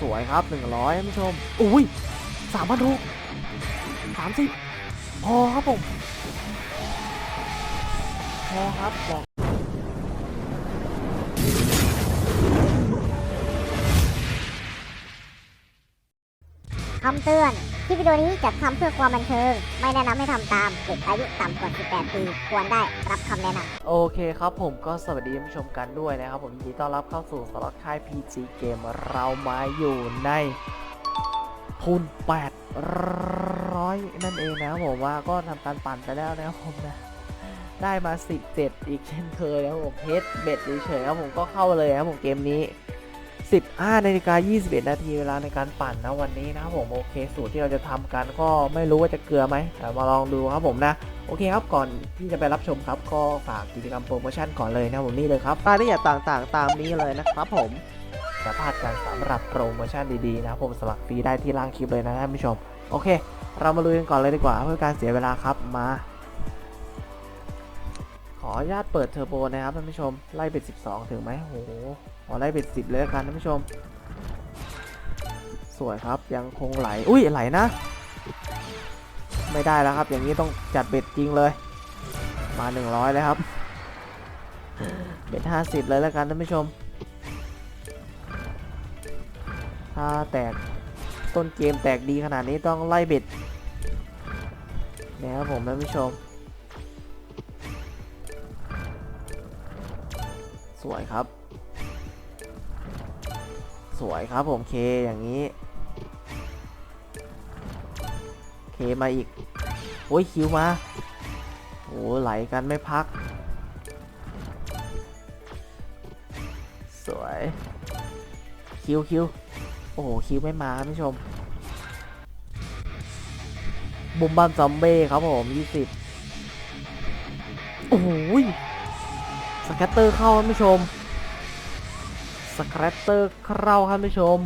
สวยครับหนึ่งร้อยท่านผู้ชม อุ้ยสามพันหกสามสิบพอครับผม พอครับบอกคำเตือน ลิปวิดีโอนี้จัดทำเพื่อความบันเทิง ไม่แนะนำให้ทำตามเด็กอายุต่ำกว่า 18 ปี ควรได้รับคำแนะนำโอเคครับผมก็สวัสดีผู้ชมกันด้วยนะครับ ผมยินดีต้อนรับเข้าสู่สล็อตค่าย PG เกมเรามาอยู่ในทุน800 นั่นเองนะครับผมว่าก็ทำการปั่นไปแล้วนะครับผมนะ ได้มา 17 อีกเช่นเคยนะครับผมเฮดเบ็ดเฉยๆครับผมก็เข้าเลยครับผมเกมนี้ 15นาฬิกา21 นาทีเวลาในการปั่นนะวันนี้นะครับผมโอเคสูตรที่เราจะทำกันก็ไม่รู้ว่าจะเกลือไหมแต่มาลองดูครับผมนะโอเคครับก่อนที่จะไปรับชมครับ ก็ฝากกิจกรรมโปรโมชั่นก่อนเลยนะผมนี่เลยครับรายละเอียดต่างๆ ตามนี้เลยนะครับผมจะพลาดกันสำหรับโปรโมชั่นดีๆนะครับผมสมัครฟรีได้ที่ล่างคลิปเลยนะท่านผู้ชม โอเค เรามาลุยกันก่อนเลยดีกว่าเพื่อการเสียเวลาครับมา ขออนุญาตเปิดเทอร์โบนะครับท่านผู้ชม ไล่เป็น 12 ถึงไหมโอ้โหขอไล่เป็น 10 เลยละกันท่านผู้ชม สวยครับยังคงไหล อุ้ยไหลนะ ไม่ได้แล้วครับ อย่างนี้ต้องจัดเบ็ดจริงเลย มา 100 เลยครับ เบ็ด 50 เลยแล้วกันท่านผู้ชม ถ้าแตกต้นเกมแตกดีขนาดนี้ต้องไล่เบ็ดนะครับผมท่านผู้ชม สวยครับ สวยครับผมเคอย่างนี้ เคมาอีก โอ้ยคิวมาโอ้ไหลกันไม่พัก สวย คิวคิวโอ้โหคิวไม่มาครับท่านผู้ชม บุมบัมซอมเบ้ครับผม20โอ้โหย สแคตเตอร์เข้าท่านผู้ชมสแครตเตอร์เข้าครับท่านผู้ชม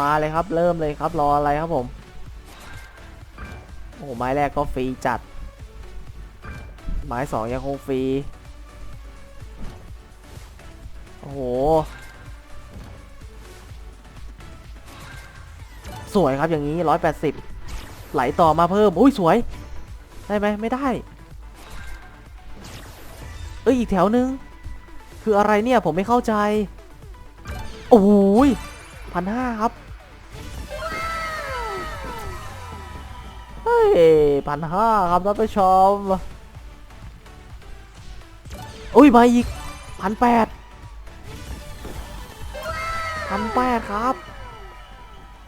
มาเลยครับเริ่มเลยครับรออะไรครับผมโอ้โหไม้แรกก็ฟรีจัด ไม้สองยังคงฟรีโอ้โหสวยครับอย่างนี้ 180 ไหลต่อมาเพิ่ม อุ้ยสวย ได้ไหมไม่ได้ เอ้ย อีกแถวนึง คืออะไรเนี่ยผมไม่เข้าใจ โอ้ยพันห้าครับ เฮ้ยพันห้าครับท่านผู้ชมอุ้ยมาอีกพันแปดพันแปดครับ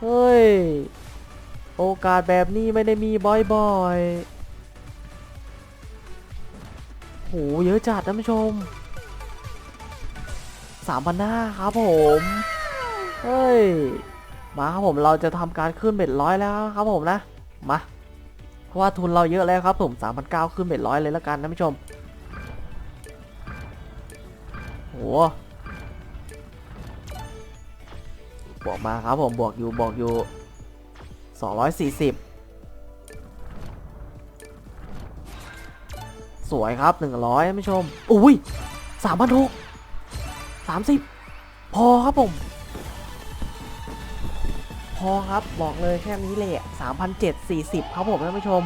เฮ้ย โอกาสแบบนี้ไม่ได้มีบ่อยๆโหเยอะจัดท่านผู้ชม สามพันห้าครับผม เฮ้ย มาครับผมเราจะทำการขึ้นเบ็ดร้อยแล้วครับผมนะ มา เพราะว่าทุนเราเยอะแล้วครับผม3,900ขึ้นเบ็ดร้อยเลยแล้วกันท่านผู้ชมโหบวกมาครับผมบวกอยู่บวกอยู่240สวยครับ100ท่านผู้ชม อุ้ย3,600 30 พอครับผม พอครับบอกเลยแค่นี้แหละ3,740 ครับผมท่านผู้ชม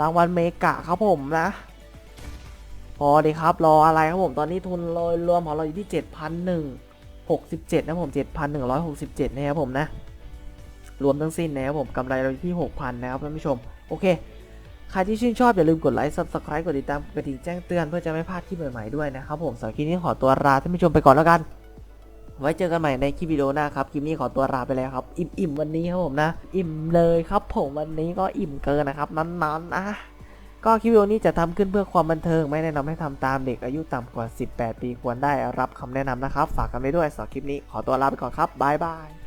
รางวัลเมกะครับผมนะ พอดีครับ รออะไรครับผมตอนนี้ทุนโดยรวมของเราอยู่ที่ 7,167 นะผม 7,167 นะครับผมนะ รวมทั้งสิ้นนะครับผมกำไรเราอยู่ที่ 6,000 นะครับท่านผู้ชม โอเค ใครที่ชื่นชอบอย่าลืมกดไลค์ subscribe กดติดตามกระดิ่งแจ้งเตือนเพื่อจะไม่พลาดคลิปใหม่ๆด้วยนะครับผมสำหรับคลิปนี้ขอตัวลาท่านผู้ชมไปก่อนแล้วกัน ไว้เจอกันใหม่ในคลิปวิดีโอหน้าครับคลิปนี้ขอตัวลาไปแล้วครับ อิ่มๆวันนี้ครับผมนะ อิ่มเลยครับผมวันนี้ก็อิ่มเกินนะครับนั้นๆนะก็คลิปวิดีโอนี้จะทำขึ้นเพื่อความบันเทิง ไม่แนะนำให้ทำตามเด็กอายุต่ำกว่า 18 ปีควรได้รับคำแนะนำนะครับ ฝากกันไว้ด้วยสำหรับคลิปนี้ขอตัวลาไปก่อนครับบ๊ายบาย